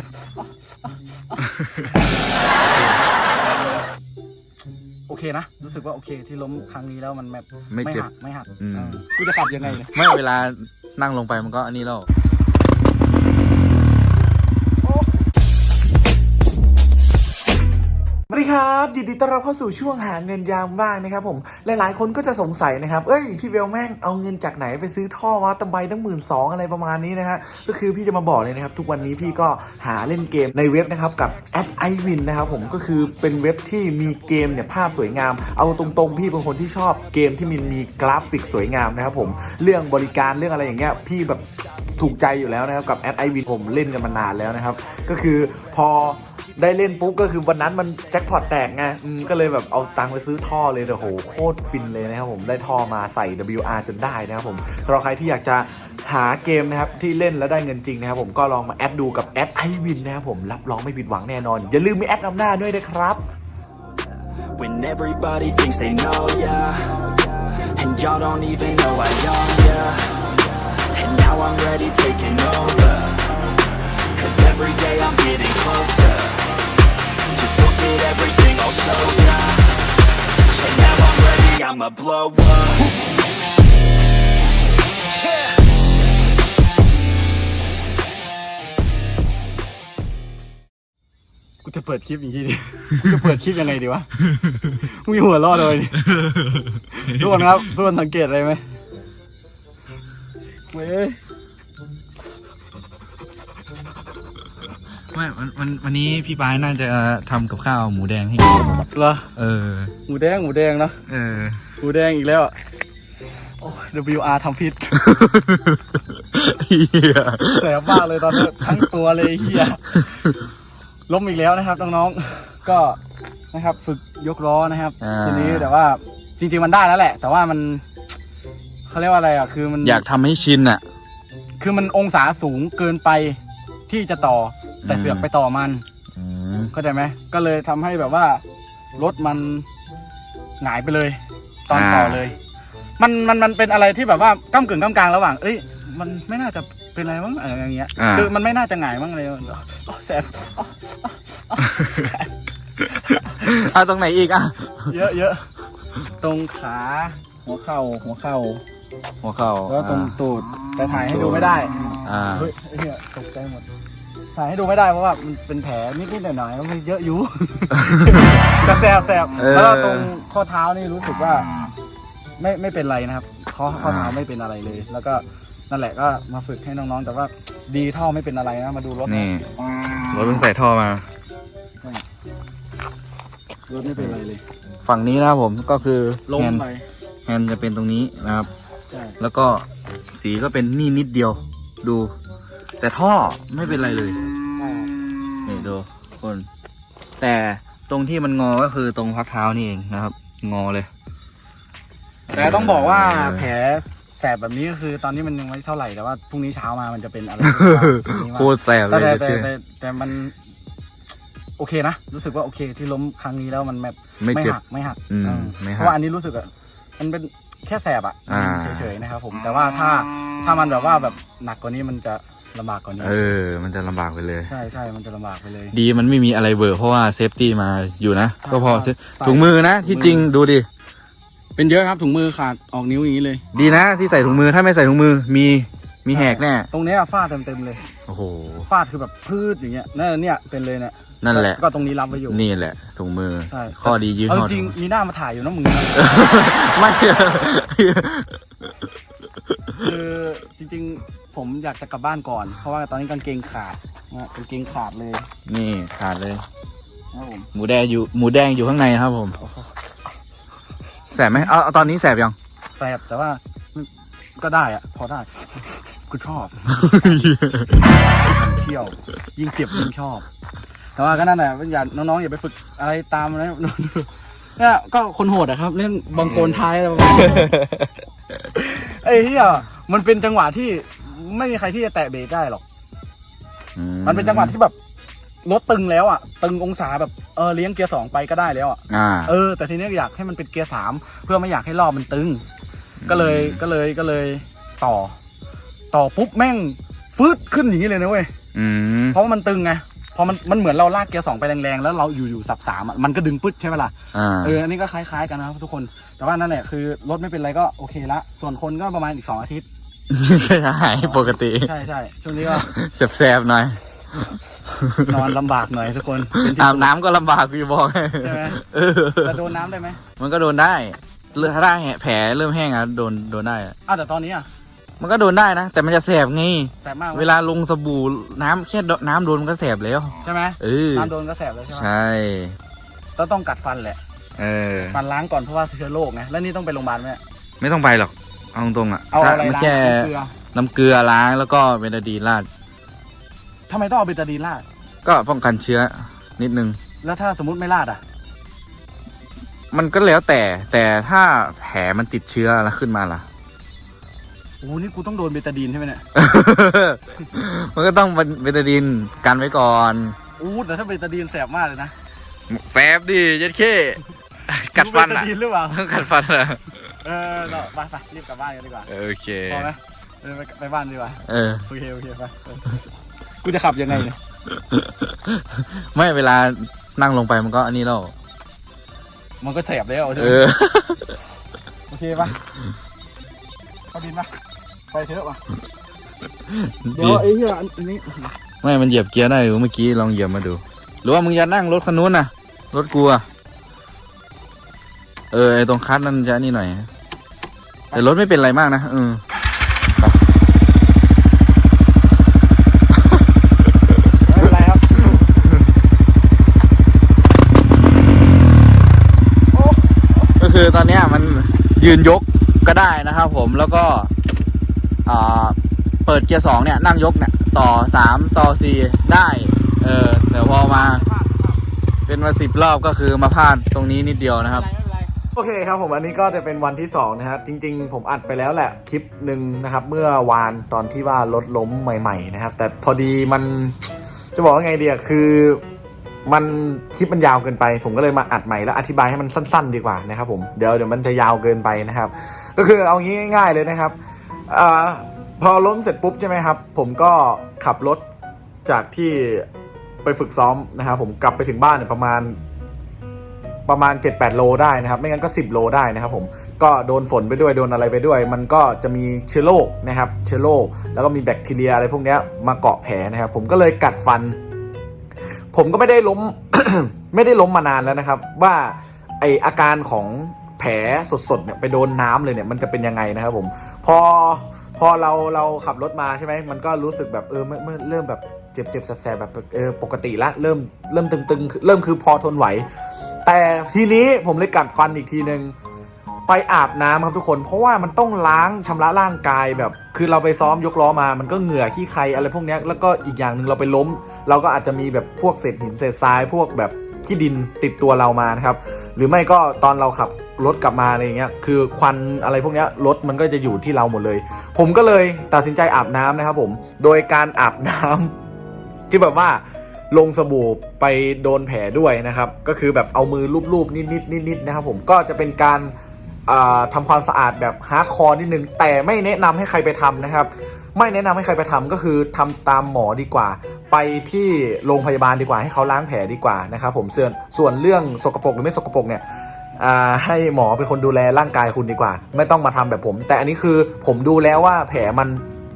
บโอเคนะ รู้สึกว่าโอเคที่ล้มครั้งนี้แล้วมันแบบไม่เจ็บ หักไม่หักอืม เออกูจะขับยังไงเนี่ย ไม่เวลานั่งลงไปมันก็อันนี้แล้ว ครับยินดีต้อนรับเข้าสู่ช่วงหาเงินยามว่างนะครับผมหลายๆ คนก็จะสงสัยนะครับเอ้ยพี่เบลแม่งเอาเงินจากไหนไปซื้อท่อมาตะไบตั้งหมื่นสองอะไรประมาณนี้นะฮะก็คือพี่จะมาบอกเลยนะครับ ทุกวันนี้พี่ก็หาเล่นเกมในเว็บนะครับกับแอดไอวินนะครับผมก็คือเป็นเว็บที่มีเกมเนี่ยภาพสวยงาม เอาตรงๆ พี่เป็นคนที่ชอบเกมที่มันมีกราฟิกสวยงามนะครับผมเรื่องบริการเรื่องอะไรอย่างเงี้ยพี่แบบถูกใจอยู่แล้วนะครับกับแอดไอวินผมเล่นกันมานานแล้วนะครับก็คือพอ ได้เล่นปุ๊บก็คือวันนั้นมันแจ็คพอตแตกไงอืมก็เลยแบบเอาตังค์ไปซื้อท่อเลยแต่โหโคตรฟินเลยนะครับผมได้ท่อมาใส่ WR จนได้นะครับผมสำหรับใครที่อยากจะหาเกมนะครับที่เล่นแล้วได้เงินจริงนะครับผมก็ลองมาแอดดูกับแอดไอวินนะครับผมรับรองไม่ผิดหวังแน่นอน อย่าลืมมีแอดนำหน้าด้วยนะครับ When everybody thinks they know ya And y'all don't even know I own ya And now I'm ready taking over Cause every day I'm getting closer everything I'll show ya And now I'm ready, I'ma blow up Yeah กูจะเปิดคลิปอย่างนี้ดิ กูจะเปิดคลิปยังไงดีวะ มึงมีหัวเรอดเลยดิทุกคนครับ ทุกคนสังเกตอะไรไหมเว้ย ไม่วันวันวันนี้พี่ปายน่าจะทำกับข้าวหมูแดงให้กินเหรอเออ หมูแดงหมูแดงเนาะเออ หมูแดงอีกแล้วอะโอ้ย WR ทำพิษเฮียแสบมากเลยตอนนี้ทั้งตัวเลยไอ้เฮียล้มอีกแล้วนะครับน้องๆก็นะครับฝึกยกล้อนะครับ อ่า ทีนี้แต่ว่าจริง ๆ มันได้แล้วแหละ แต่ว่ามันเขาเรียกว่าอะไรอะคือมันอยากทำให้ชินอะ คือมันองศาสูงเกินไปที่จะต่อ แต่อืมเสือกไปต่อมันอืมเข้าใจไหมก็เลยทำให้แบบว่ารถมันหงายไปเลย ตอนต่อเลย มันมันมันเป็นอะไรที่แบบว่าก้ากึ่งก้ากลางระหว่างเอ้ยมันไม่น่าจะเป็นอะไรมั้งอะไรอย่างเงี้ยอ่า คือมันไม่น่าจะหงายมั้งเลยอ๋อแสบอ๋ออ๋ออะตรงไหนอีกอะเยอะเยอะตรงขาหัวเข่าหัวเข่าหัวเข่าแล้วก็ตรงอ่าตูดแต่ถ่ายให้ดูไม่ได้อ่าเฮ้ยไอ้เหี้ยตกใจหมด ถ่ายให้ดูไม่ได้เพราะว่ามันเป็นแผลนิดๆหน่อยๆมันเยอะอยู่ แต่แสบแสบเออ แล้วก็ตรงข้อเท้านี่รู้สึกว่า ไม่ไม่เป็นไรนะครับข้อข้อเท้าอ่าไม่เป็นอะไรเลย แล้วก็นั่นแหละก็มาฝึกให้น้องๆ แต่ว่าดีเท่าไม่เป็นอะไรนะมาดูรถนี่รถเพิ่งใส่ท่อมา รถไม่เป็นอะไรเลยฝั่งนี้นะครับผมก็คือล้มแฮนด์ไปแฮนด์จะเป็นตรงนี้นะครับ ใช่แล้วก็สีก็เป็นนี่นิดเดียว ดู แต่ท่อไม่เป็นไรเลยนี่ดูคน แต่ตรงที่มันงอก็คือตรงพักเท้านี่เองนะครับ งอเลย แต่ต้องบอกว่าเออแผลแสบแบบนี้ก็คือตอนนี้มันยังไม่เท่าไหร่แต่ว่าพรุ่งนี้เช้ามามันจะเป็นอะไรโคตรแสบเลแต่ยแต่แต่เชื่อแต่แต่มัน โอเคนะรู้สึกว่าโอเคที่ล้มครั้งนี้แล้วมันแบบไม่เจ็บหักไม่หักอืมเออไม่หักเพราะว่าอันนี้รู้สึกอะมันเป็นแค่แสบอะอ่าเฉยๆนะครับผมแต่ว่าถ้าถ้ามันแบบว่าแบบหนักกว่านี้มันจะ ลำบากกว่านี้เออ มันจะลำบากไปเลย ใช่ใช่มันจะลำบากไปเลย ดีมันไม่มีอะไรเบอร์เพราะว่าเซฟตี้มาอยู่นะใช่ก็พอใส่ ถุงมือนะที่จริงดูดิ เป็นเยอะครับถุงมือขาดออกนิ้วอย่างนี้เลย ดีนะที่ใส่ถุงมือถ้าไม่ใส่ถุงมือมีมีแหกแน่ ตรงเนี้ยฟาดเต็มๆเลย โอ้โห ฟาดคือแบบพืชอย่างเงี้ยนั่นเนี่ยเป็นเลยเนี่ยนั่นแหละ ก็ตรงนี้รับไว้อยู่ นี่แหละถุงมือ ใช่ข้อดียืนเอาห่อจริงถุๆมีหน้ามาถ่ายอยู่นะมึงไม่ คือจริงๆ ผมอยากจะกลับบ้านก่อน เพราะว่าตอนนี้กางเกงขาดนะกางเกงขาดเลยนี่ขาดเลยนะครับผมหมูแดงอยู่หมูแดงอยู่ข้างในครับผม แสบไหมเอาเอาตอนนี้แสบยัง แสบแต่ว่าก็ได้อะพอได้กูชอบเที่ยวยิ่งเจ็บยิ่งชอบ แต่ว่าก็นั่นแหละอย่าน้องๆอย่าไปฝึกอะไรตามนะเนี่ยก็คนโหดอะครับ เล่นบางโคนท้ายอะไรประมาณนี้ไอ้เหี้ยมันเป็นจังหวะที่ ไม่มีใครที่จะแตะเบรกได้หรอกมันเป็นจังหวะที่แบบรถตึงแล้วอะ ตึงองศาแบบเออเลี้ยงเกียร์สองไปก็ได้แล้วอะ อ่า เออแต่ทีนี้อยากให้มันเป็นเกียร์สามเพื่อไม่อยากให้รอบมันตึง ก็เลยก็เลยก็เลยต่อ ต่อปุ๊บแม่งฟืดขึ้นอย่างนี้เลยนะเว้ยอืม เพราะว่ามันตึงไงพอมันมันเหมือนเราลากเกียร์สองไปแรงๆแล้วเราอยู่อยู่สับสามอะมันก็ดึงปึ๊ดใช่ไหมล่ะอ่า เอออันนี้ก็คล้ายๆกันนะครับทุกคนแต่ว่านั่นแหละคือรถไม่เป็นไรก็โอเคละ ส่วนคนก็ประมาณอีกสองอาทิตย์ ใช่หายปกติ ใช่ใช่ช่วงนี้ก็แสบๆหน่อย นอนลำบากหน่อยทุกคนเป็นที่อาบน้ำก็ลำบากพี่บอกให้ใช่ไหมเออจะโดนน้ำได้ไหมมันก็โดนได้เลือดถ้าได้แผลเริ่มแห้งอะโดนโดนได้อะอ้าวแต่ตอนนี้อะมันก็โดนได้นะ แต่มันจะแสบไง แสบมากไหมเวลาลงสบู่น้ำแค่น้ำโดนมันก็แสบแล้ว ใช่ไหมเออ น้ำโดนก็แสบเลยใช่ไหมใช่ ต้องต้องกัดฟันแหละ เออ ฟันล้างก่อนเพราะว่าเชื้อโรคไงแล้วนี่ต้องไปโรงพยาบาลไหมไม่ต้องไปหรอก เอาตรงๆอะเอาถ้าอะไรไม่ล้างแค่น้ำเกลือน้ำเกลือล้างแล้วก็เบนาดีนราดทำไมต้องเอาเบตาดีนลาดก็ป้องกันเชื้อนิดนึง แล้วถ้าสมมติไม่ลาดอะ มันก็แล้วแต่แต่ถ้าแผลมันติดเชื้อแล้วขึ้นมาล่ะ โอ้โหนี่กูต้องโดนเบตาดีนใช่ไหมเนี่ยมันก็ต้องเบนาดีนกันไว้ก่อน อู้แต่ถ้าเบตาดีนแสบมากเลยนะแสบดิยัดเข้กัดฟันรู้เบอะตาดีนหรือเปล่า ต้องกัดฟันอะ เออเนอะไปไปรีบกลับบ้านกันดีกว่าโอเคพอไหมเออไปไปบ้านดีกว่าเออ โอเคโอเคไปเออกูจะขับยังไงเนี่ยไม่เวลานั่งลงไปมันก็อันนี้แล้วมันก็แสบแล้วใช่ไหเอมอ โอเคปะเข้าดินปะไปเถอะปะเดี๋ยวไอ้เหี้ยอันนี้ไม่มันเหยียบเกียร์ได้อยู่เมื่อกี้ลองเหยียบมาดู หรือว่ามึงจะนั่งรถคันนู้นน่ะรถกูอะเออไอตรงคัสนั่นจะนี่หน่อย แต่รถไม่เป็นไรมากนะเออไม่เป็นไรครับก็คือตอนเนี้ยมันยืนยกก็ได้นะครับผมแล้วก็อ่าเปิดเกียร์สองเนี่ยนั่งยกเนี่ยต่อสามต่อสี่ได้ เออแต่พอมา เป็นมาสิบรอบก็คือมาพลาดตรงนี้นิดเดียวนะครับไม่เป็นไร โอเคครับผมอันนี้ก็จะเป็นวันที่2นะฮะจริง ๆ ผมอัดไปแล้วแหละคลิปหนึ่งนะครับเมื่อวานตอนที่ว่ารถล้มใหม่ ๆ นะครับ แต่พอดีมันจะบอกว่าไงเดียคือมันคลิปมันยาวเกินไป ผมก็เลยมาอัดใหม่แล้วอธิบายให้มันสั้น ๆ ดีกว่านะครับผมเดี๋ยวเดี๋ยวมันจะยาวเกินไปนะครับ ก็คือเอางี้ง่าย ๆเลยนะครับอพอล้มเสร็จปุ๊บใช่ไหมครับ ผมก็ขับรถจากที่ไปฝึกซ้อมนะครับผมกลับไปถึงบ้านประมาณ ประมาณ 7-8 โลได้นะครับ ไม่งั้นก็ 10 โลได้นะครับผมก็โดนฝนไปด้วยโดนอะไรไปด้วย มันก็จะมีเชื้อโรคนะครับเชื้อโรคแล้วก็มีแบคทีเรียอะไรพวกนี้มาเกาะแผลนะครับ ผมก็เลยกัดฟัน ผมก็ไม่ได้ล้มไม่ได้ล้มมานานแล้วนะครับ ว่าไออาการของแผลสดๆเนี่ยไปโดนน้ำเลยเนี่ยมันจะเป็นยังไงนะครับผมพอพอเราเราขับรถมาใช่ไหมมันก็รู้สึกแบบเออเมื่อเริ่มแบบเจ็บเจ็บแสบแบบเออปกติละเริ่มเริ่มตึงๆ เริ่มคือพอทนไหว แต่ทีนี้ผมเลยกัดฟันอีกทีหนึ่งไปอาบน้ำครับทุกคน เพราะว่ามันต้องล้างชำระร่างกายแบบ คือเราไปซ้อมยกล้อมา มันก็เหงื่อขี้ใครอะไรพวกนี้แล้วก็อีกอย่างหนึ่งเราไปล้ม เราก็อาจจะมีแบบพวกเศษหินเศษทราย พวกแบบขี้ดินติดตัวเรามานะครับ หรือไม่ก็ตอนเราขับรถกลับมาอะไรอย่างเงี้ย คือควันอะไรพวกนี้รถมันก็จะอยู่ที่เราหมดเลย ผมก็เลยตัดสินใจอาบน้ำนะครับผม โดยการอาบน้ำที่แบบว่า ลงสบู่ไปโดนแผลด้วยนะครับ ก็คือแบบเอามือลูบๆนิดๆนิดๆนะครับผมก็จะเป็นการอ่าทำความสะอาดแบบฮาร์ดคอร์นิดนึง แต่ไม่แนะนำให้ใครไปทำนะครับ ไม่แนะนำให้ใครไปทำก็คือทำตามหมอดีกว่า ไปที่โรงพยาบาลดีกว่าให้เขาล้างแผลดีกว่านะครับผมส่วนส่วนเรื่องสกปรกหรือไม่สกปรกเนี่ยให้หมอเป็นคนดูแลร่างกายคุณดีกว่า ไม่ต้องมาทำแบบผม แต่อันนี้คือผมดูแล้วว่าแผลมัน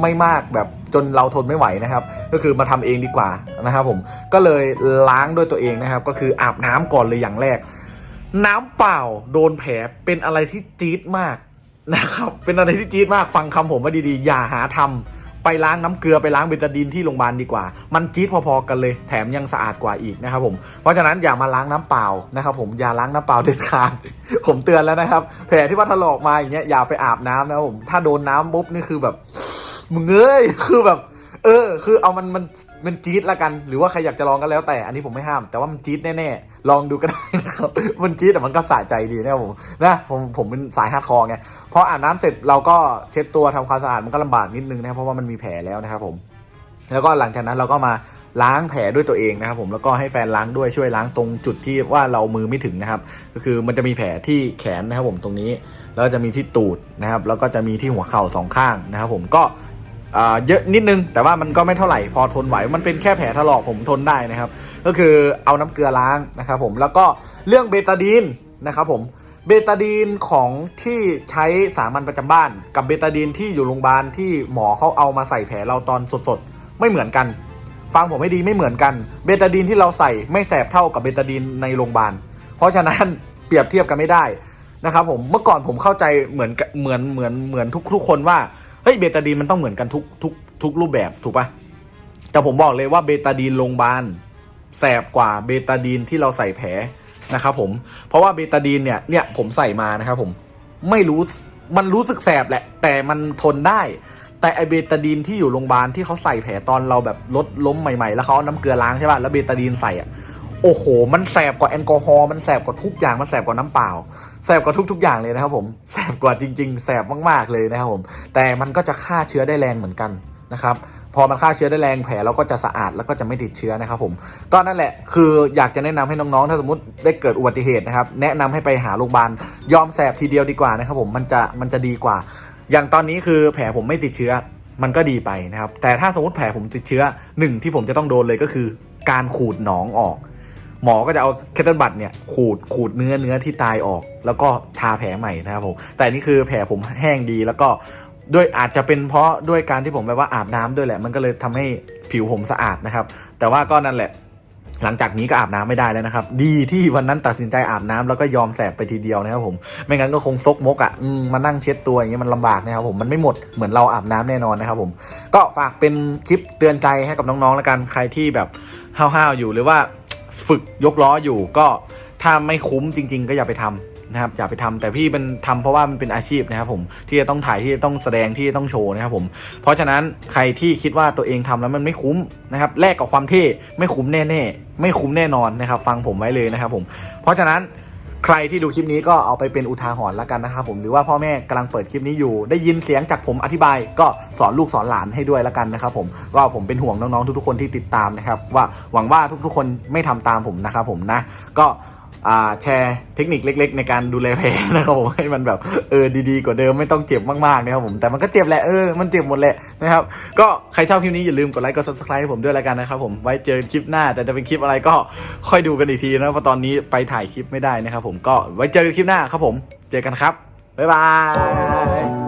ไม่มากแบบ จนเราทนไม่ไหวนะครับ ก็คือมาทำเองดีกว่านะครับผมก็เลยล้างด้วยตัวเองนะครับ ก็คืออาบน้ำก่อนเลยอย่างแรก น้ำเปล่าโดนแผลเป็นอะไรที่จี๊ดมากนะครับเป็นอะไรที่จี๊ดมากฟังคำผมว่าดีๆ อย่าหาทำไปล้างน้ำเกลือไปล้างเบตาดีนที่โรงพยาบาลดีกว่า มันจี๊ดพอๆกันเลย แถมยังสะอาดกว่าอีกนะครับผมเพราะฉะนั้นอย่ามาล้างน้ำเปล่านะครับผมอย่าล้างน้ำเปล่าเด็ดขาด ผมเตือนแล้วนะครับ แผลที่ว่าถลอกมาอย่างเงี้ยอย่าไปอาบน้ำนะครับผมถ้าโดนน้ำปุ๊บนี่คือแบบ มึงเอ้ยคือแบบ เออ คือเอามันมันมันจี๊ดละกัน หรือว่าใครอยากจะลองก็แล้วแต่อันนี้ผมไม่ห้าม แต่ว่ามันจี๊ดแน่ๆลองดูก็ได้นะครับมันจี๊ดแต่มันก็สะใจดีนะผมนะผมผมเป็นสายฮาร์ดคอร์ไงพออาบน้ำเสร็จเราก็เช็ดตัวทำความสะอาดมันก็ลำบากนิดนึงนะครับเพราะว่ามันมีแผลแล้วนะครับผม แล้วก็หลังจากนั้นเราก็มาล้างแผลด้วยตัวเองนะครับผมแล้วก็ให้แฟนล้างด้วยช่วยล้างตรงจุดที่ว่าเรามือไม่ถึงนะครับ ก็คือมันจะมีแผลที่แขนนะครับผมตรงนี้ แล้วจะมีที่ตูดนะครับ แล้วก็จะมีที่หัวเข่าสองข้างนะครับผมก็ เยอะนิดนึง แต่ว่ามันก็ไม่เท่าไหร่พอทนไหว มันเป็นแค่แผลถลอกผมทนได้นะครับ ก็คือเอาน้ำเกลือล้างนะครับผมแล้วก็เรื่องเบตาดีนนะครับผมเบตาดีนของที่ใช้สามัญประจำบ้าน กับเบตาดีนที่อยู่โรงพยาบาลที่หมอเขาเอามาใส่แผลเราตอนสดๆ ไม่เหมือนกัน ฟังผมให้ดีไม่เหมือนกันเบตาดีนที่เราใส่ไม่แสบเท่ากับเบตาดีนในโรงพยาบาล เพราะฉะนั้นเปรียบเทียบกันไม่ได้นะครับผมเมื่อก่อนผมเข้าใจเหมือนเหมือนเหมือนเหมือนทุกทุกคนว่า ฮ้ยเบตาดีนมันต้องเหมือนกันทุกทุกทุกรูปแบบถูกปะแต่ผมบอกเลยว่าเบตาดีนโรงพยาบาลแสบกว่าเบตาดีนที่เราใส่แผลนะครับผมเพราะว่าเบตาดีนเนี่ยเนี่ยผมใส่มานะครับผมไม่รู้มันรู้สึกแสบแหละ แต่มันทนได้ แต่ไอเบตาดีนที่อยู่โรงพยาบาลที่เขาใส่แผลตอนเราแบบลดล้มใหม่ๆ แล้วเขาเอาน้ำเกลือล้างใช่ป่ะแล้วเบตาดีนใส่อะ โอ้โห มันแสบกว่าแอลกอฮอล์มันแสบกว่าทุกอย่างมันแสบกว่าน้ำเปล่าแสบกว่าทุก ๆ อย่างเลยนะครับผมแสบกว่าจริง ๆแสบมากๆเลยนะครับผมแต่มันก็จะฆ่าเชื้อได้แรงเหมือนกันนะครับพอมันฆ่าเชื้อได้แรงแผลเราก็จะสะอาดแล้วก็จะไม่ติดเชื้อนะครับผมก็นั่นแหละคืออยากจะแนะนำให้น้องๆ ถ้าสมมติได้เกิดอุบัติเหตุนะครับแนะนำให้ไปหาโรงพยาบาลยอมแสบทีเดียวดีกว่านะครับผมมันจะมันจะดีกว่า อย่างตอนนี้คือแผลผมไม่ติดเชื้อมันก็ดีไปนะครับแต่ถ้าสมมติแผลผมติดเชื้อหนึ่งที่ผมจะต้องโดนเลยก็คือ การขูดหนองออก หมอก็จะเอาเคทเทิลบัตเนี่ยขูดขูดเนื้อเนื้อที่ตายออก แล้วก็ทาแผลใหม่นะครับผมแต่นี่คือแผลผมแห้งดีแล้วก็ด้วยอาจจะเป็นเพราะด้วยการที่ผมแบบว่าอาบน้ำด้วยแหละ มันก็เลยทำให้ผิวผมสะอาดนะครับ แต่ว่าก็นั่นแหละ หลังจากนี้ก็อาบน้ำไม่ได้แล้วนะครับ ดีที่วันนั้นตัดสินใจอาบน้ำแล้วก็ยอมแสบไปทีเดียวนะครับผมไม่งั้นก็คงซกมกอะอืมมานั่งเช็ดตัวอย่างเงี้ยมันลำบากนะครับผมมันไม่หมดเหมือนเราอาบน้ำแน่นอนนะครับ ผม ก็ฝากเป็นคลิปเตือนใจให้กับน้องๆแล้วกันใครที่แบบห้าวๆอยู่หรือว่า ฝึกยกล้ออยู่ก็ถ้าไม่คุ้มจริง ๆ ก็อย่าไปทำนะครับอย่าไปทำแต่พี่เป็นทำเพราะว่ามันเป็นอาชีพนะครับผมที่จะต้องถ่ายที่จะต้องแสดงที่จะต้องโชว์นะครับผมเพราะฉะนั้นใครที่คิดว่าตัวเองทำแล้วมันไม่คุ้มนะครับแลกกับความเท่ไม่คุ้มแน่ๆไม่คุ้มแน่นอนนะครับ ฟังผมไว้เลยนะครับผม เพราะฉะนั้น ใครที่ดูคลิปนี้ก็เอาไปเป็นอุทาหรณ์แล้วกันนะครับผมหรือว่าพ่อแม่กำลังเปิดคลิปนี้อยู่ ได้ยินเสียงจากผมอธิบาย ก็สอนลูกสอนหลานให้ด้วยแล้วกันนะครับผมว่าผมเป็นห่วงน้องๆทุกๆคนที่ติดตามนะครับว่าหวังว่าทุกๆคนไม่ทำตามผมนะครับผมนะก็ แชร์เทคนิคเล็ก ๆ ในการดูแลแผลนะครับผมให้มันแบบเออดีๆกว่าเดิมไม่ต้องเจ็บมากๆนะครับผมแต่มันก็เจ็บแหละเออมันเจ็บหมดแหละนะครับก็ใครชอบคลิปนี้อย่าลืมกดไลค์กด subscribe ให้ผมด้วยแล้วกันนะครับผมไว้เจอคลิปหน้า แต่จะเป็นคลิปอะไรก็ค่อยดูกันอีกทีนะเพราะตอนนี้ไปถ่ายคลิปไม่ได้นะครับผมก็ไว้เจอกันคลิปหน้าครับผม เจอกันครับบ๊ายบาย